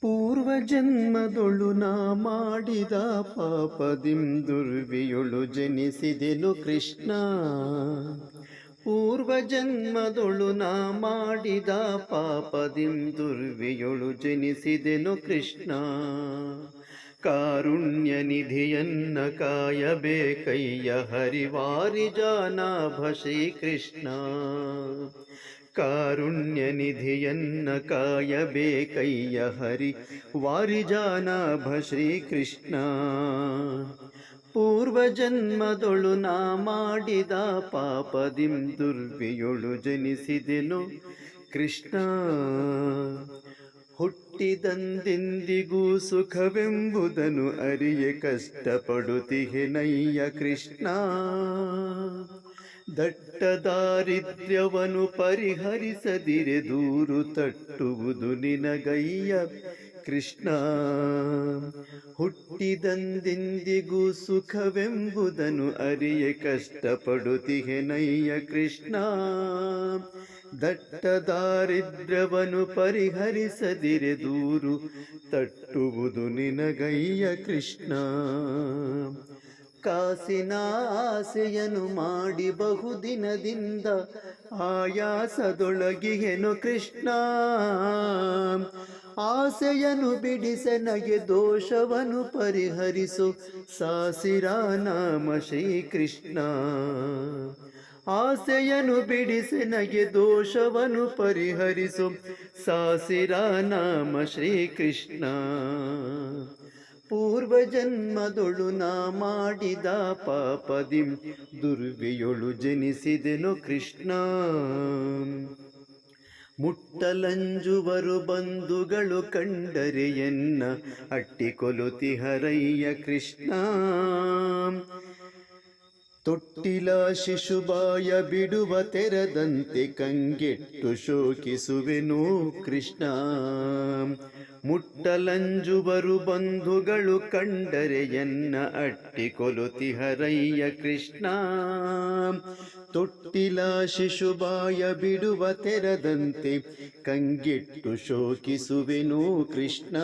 ಪೂರ್ವ ಜನ್ಮದೊಳು ನಾ ಮಾಡಿದ ಪಾಪದಿಂ ದುರ್ವಿಯೊಳು ಜನಿಸಿದೆನು ಕೃಷ್ಣ. ಪೂರ್ವ ಜನ್ಮದೊಳು ನಾ ಮಾಡಿದ ಪಾಪದಿಂ ದುರ್ವಿಯೊಳು ಜನಿಸಿದೆನು ಕೃಷ್ಣ. ಕಾರುಣ್ಯ ನಿಧಿಯನ್ನ ಕಾಯಬೇಕಯ್ಯ ಹರಿವಾರಿ ಜಾನಾಭ ಶ್ರೀಕೃಷ್ಣ. ಕಾರುಣ್ಯ ನಿಧಿಯನ್ನ ಕಾಯಬೇಕಯ್ಯ ಹರಿ. ವಾರಿಜಾನಾಭ ಶ್ರೀಕೃಷ್ಣ. ಪೂರ್ವಜನ್ಮದೊಳು ನಾ ಮಾಡಿದ ಪಾಪದಿಂ ದುರ್ವಿಯೊಳು ಜನಿಸಿದೆನು ಕೃಷ್ಣ. ಹುಟ್ಟಿದಂದೆಂದಿಗೂ ಸುಖವೆಂಬುದನು ಅರಿಯೆ ಕಷ್ಟಪಡುತ್ತಿಹೆನಯ್ಯ ಕೃಷ್ಣ. ದಟ್ಟ ದಾರಿದ್ರ್ಯವನ್ನು ಪರಿಹರಿಸದಿರೆ ದೂರು ತಟ್ಟುವುದು ನಿನಗಯ್ಯ ಕೃಷ್ಣ. ಹುಟ್ಟಿದಂದಿಂದಿಗೂ ಸುಖವೆಂಬುದನು ಅರಿಯೆ ಕಷ್ಟಪಡುತ್ತಿಹೆನಯ್ಯ ಕೃಷ್ಣ. ದಟ್ಟ ದಾರಿದ್ರ್ಯವನ್ನು ಪರಿಹರಿಸದಿರೆ ದೂರು ತಟ್ಟುವುದು ನಿನಗಯ್ಯ ಕೃಷ್ಣ. ಕಾಸಿನ ಆಸೆಯನು ಮಾಡಿ ಬಹುದಿನದಿಂದ ಆಯಾಸದೊಳಗಿಹೆನು ಕೃಷ್ಣ. ಆಸೆಯನು ಬಿಡಿಸನಗೆ ದೋಷವನ್ನು ಪರಿಹರಿಸು ಸಾಸಿರ ನಾಮ ಶ್ರೀ ಕೃಷ್ಣ ಆಸೆಯನು ಬಿಡಿಸನಗೆ ದೋಷವನ್ನು ಪರಿಹರಿಸು ಸಾಸಿರ ನಾಮ ಶ್ರೀಕೃಷ್ಣ. ಪೂರ್ವ ಜನ್ಮದೊಳು ನಾ ಮಾಡಿದ ಪಾಪದಿ ದುರ್ವಿಯೊಳು ಜನಿಸಿದೆನು ಕೃಷ್ಣ. ಮುಟ್ಟಲಂಜುವರು ಬಂಧುಗಳು ಕಂಡರೆ ಎನ್ನ ಅಟ್ಟಿಕೊಲುತಿಹರಯ್ಯ ಕೃಷ್ಣ. ತೊಟ್ಟಿಲ ಶಿಶುಬಾಯ ಬಿಡುವ ತೆರದಂತೆ ಕಂಗೆಟ್ಟು ಶೋಕಿಸುವೆನು ಕೃಷ್ಣ. ಮುಟ್ಟಲಂಜುವರು ಬಂಧುಗಳು ಕಂಡರೆ ಎನ್ನ ಅಟ್ಟಿ ಕೊಲುತಿಹರಯ್ಯ ಕೃಷ್ಣ. ತೊಟ್ಟಿಲ ಶಿಶುಬಾಯ ಬಿಡುವ ತೆರದಂತೆ ಕಂಗೆಟ್ಟು ಶೋಕಿಸುವೆನು ಕೃಷ್ಣ.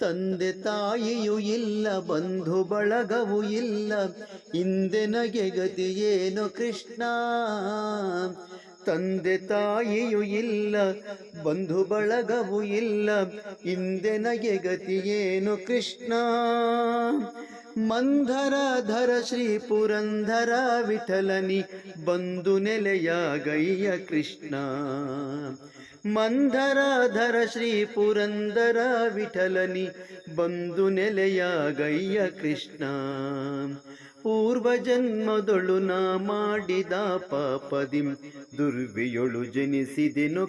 ತಂದೆ ತಾಯಿಯು ಇಲ್ಲ, ಬಂಧು ಬಳಗವೂ ಇಲ್ಲ ಹಿಂದೆನಗೆ ಗತಿಯೇನು ಕೃಷ್ಣ. ತಂದೆ ತಾಯಿಯು ಇಲ್ಲ, ಬಂಧು ಬಳಗವು ಇಲ್ಲ ಹಿಂದೆನಗೆ ಗತಿಯೇನು ಕೃಷ್ಣ? ಮಂಧರಧರ ಶ್ರೀ ಪುರಂಧರ ವಿಠಲನಿ ಬಂದು ನೆಲೆಯಾಗಯ್ಯ ಕೃಷ್ಣ. ಮಂಧರಧರ ಶ್ರೀ ಪುರಂದರ ವಿಠಲನಿ ಬಂದು ನೆಲೆಯಾಗಯ್ಯ ಕೃಷ್ಣ. ಪೂರ್ವ ಜನ್ಮದೊಳು ನಾ ಮಾಡಿದ ಪಾಪದಿಂ ದುರ್ವಿಯೊಳು ಜನಿಸಿದೆನು